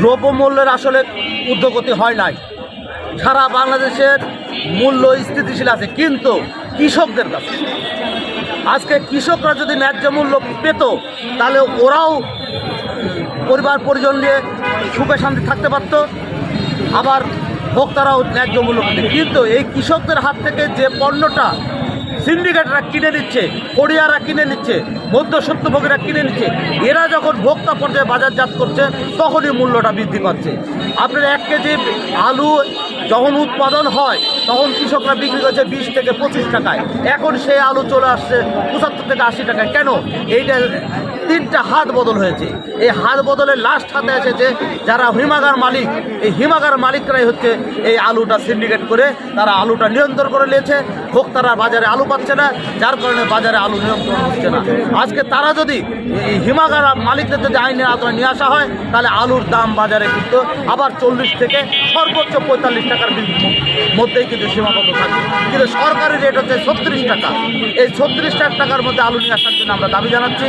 দ্রব্যমূল্যের আসলে ঊর্ধ্বগতি হয় নাই। সারা বাংলাদেশের মূল্য স্থিতিশীল আছে, কিন্তু কৃষকদের কাছে। আজকে কৃষকরা যদি ন্যায্য মূল্য পেত, তাহলে ওরাও পরিবার পরিজন নিয়ে সুখে শান্তি থাকতে পারতো, আবার ভোক্তারাও ন্যায্য মূল্য পেত। কিন্তু এই কৃষকদের হাত থেকে যে পণ্যটা সিন্ডিকেটরা কিনে নিচ্ছে, কোরিয়ারা কিনে নিচ্ছে মধ্যসত্যভোগীরা কিনে নিচ্ছে, এরা যখন ভোক্তা পর্যায়ে বাজারজাত করছে, তখনই মূল্যটা বৃদ্ধি পাচ্ছে। আপনার এক কেজি আলু যখন উৎপাদন হয় তখন কৃষকরা বিক্রি করছে বিশ থেকে পঁচিশ টাকায়। এখন সেই আলু চলে আসছে পঁচাত্তর থেকে আশি টাকায়। কেন? এইটা তিনটা হাত বদল হয়েছে। এই হাত বদলের লাস্ট হাতে এসেছে যারা হিমাগার মালিক, এই হিমাগার মালিকরাই হচ্ছে এই আলুটা সিন্ডিকেট করে, তারা আলুটা নিয়ন্ত্রণ করে নিয়েছে। ভোক্তারা বাজারে আলু পাচ্ছে না, যার কারণে বাজারে আলু নিয়ন্ত্রণ হচ্ছে না। আজকে তারা যদি এই হিমাগার মালিকদের যদি আইনের আওতায় নিয়ে আসা হয়, তাহলে আলুর দাম বাজারে কিন্তু আবার চল্লিশ থেকে সর্বোচ্চ পঁয়তাল্লিশ টাকার মধ্যেই কিন্তু সীমাবদ্ধ থাকবে। কিন্তু সরকারি রেট হচ্ছে ছত্রিশ টাকা। এই ছত্রিশ টাকার মধ্যে আলু নিয়ে আসার জন্য আমরা দাবি জানাচ্ছি।